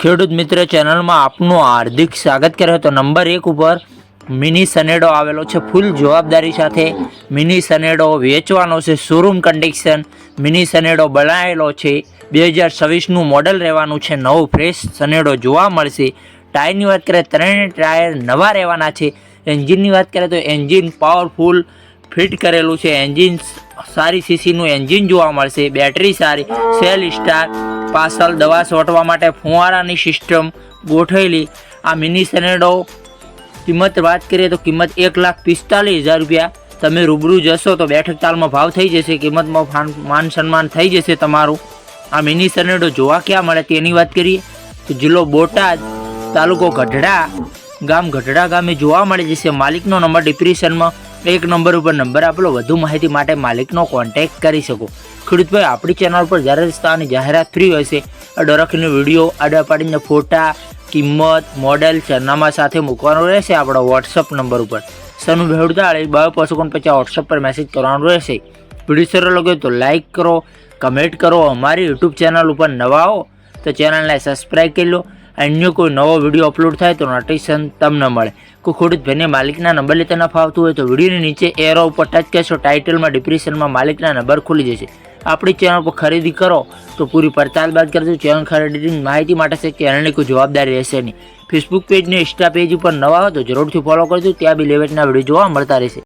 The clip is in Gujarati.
ખેડૂત મિત્ર ચેનલમાં આપનું હાર્દિક સ્વાગત કરે તો નંબર એક ઉપર મિની સનેડો આવેલો છે. ફૂલ જવાબદારી સાથે મિની સનેડો વેચવાનો છે. શોરૂમ કન્ડિશન મિની સનેડો બનાવેલો છે. બે હજાર છવ્વીસનું મોડલ રહેવાનું છે. નવું ફ્રેશ સનેડો જોવા મળશે. ટાયરની વાત કરીએ ત્રણેય ટાયર નવા રહેવાના છે. એન્જિનની વાત કરીએ તો એન્જિન પાવરફુલ ફિટ કરેલું છે. એન્જિન સારી સીસીનું એન્જિન જોવા મળશે. બેટરી સારી, સેલ સ્ટાર પાછળ દવા છોટવા માટે ફુવારાની સિસ્ટમ ગોઠવેલી. આ મિની સેનેડો કિંમત વાત કરીએ તો કિંમત એક લાખ પિસ્તાલીસ હજાર રૂપિયા. તમે રૂબરૂ જશો તો બેઠક તાલમાં ભાવ થઈ જશે, કિંમતમાં માન સન્માન થઈ જશે તમારું. આ મિની સનેડો જોવા ક્યાં મળે તેની વાત કરીએ તો જિલ્લો બોટાદ, તાલુકો ગઢડા, ગામ ગઢડા ગામે જોવા મળે જશે માલિકનો નંબર ડિપ્રેશનમાં એક નંબર ઉપર નંબર આપેલો. વધુ માહિતી માટે માલિકનો કોન્ટેક્ટ કરી શકો. ખેડૂતભાઈ આપણી ચેનલ પર જ્યારે રસ્તાની જાહેરાત ફ્રી હશે ડોરખનો વીડિયો આડા પાડીને ફોટા, કિંમત મોડેલ સરનામા સાથે મૂકવાનો રહેશે આપણો વોટ્સઅપ નંબર ઉપર. સનુ ભેડતાળી બાયો પાંચસો પચાસ વોટ્સઅપ પર મેસેજ કરવાનો રહેશે. વીડિયો સરળ લાગ્યો તો લાઈક કરો કમેન્ટ કરો, અમારી યુટ્યુબ ચેનલ ઉપર નવા હો, તો ચેનલને સબસ્ક્રાઈબ કરી લો અન્ય કોઈ નવો વીડિયો અપલોડ થાય તો નોટિફિકેશન તમને મળે. કોઈ ખેડૂત ભાઈને માલિકના નંબર લેતા ન ફાવતું હોય તો વિડીયોની નીચે એરો ઉપર ટચ કરશો ટાઇટલમાં ડિપ્રેશનમાં માલિકના નંબર ખુલી જશે. આપણી ચેનલ પર ખરીદી કરો, તો પૂરી પડતાલ બાદ કરજો. ચેનલ ખરીદીની માહિતી માટે છે ચેનલની કોઈ જવાબદારી રહેશે નહીં. ફેસબુક પેજ ને ઇન્સ્ટા પેજ ઉપર નવા હો તો જરૂરથી ફોલો કરજો. ત્યાં બી લેવેટના વીડિયો જોવા મળતા રહેશે.